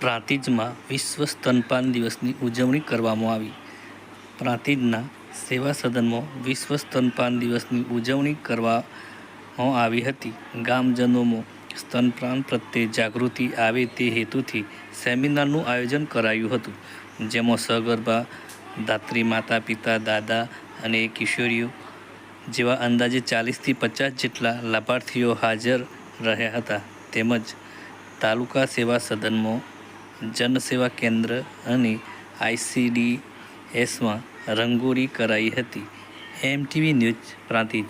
પ્રાંતિજમાં વિશ્વ સ્તનપાન દિવસની ઉજવણી કરવામાં આવી. પ્રાંતિજના સેવા સદનમાં વિશ્વ સ્તનપાન દિવસની ઉજવણી કરવામાં આવી હતી. ગામજનોમાં સ્તનપાન પ્રત્યે જાગૃતિ આવે તે હેતુથી સેમિનારનું આયોજન કરાયું હતું, જેમાં સગર્ભા દાત્રી માતા પિતા, દાદા અને કિશોરીઓ જેવા અંદાજે ચાલીસથી પચાસ જેટલા લાભાર્થીઓ હાજર રહ્યા હતા. તેમજ તાલુકા સેવા સદનમાં જનસેવા કેન્દ્ર અને આઈસીડીએસમાં રંગોળી કરાઈ હતી. MTV news Prantij.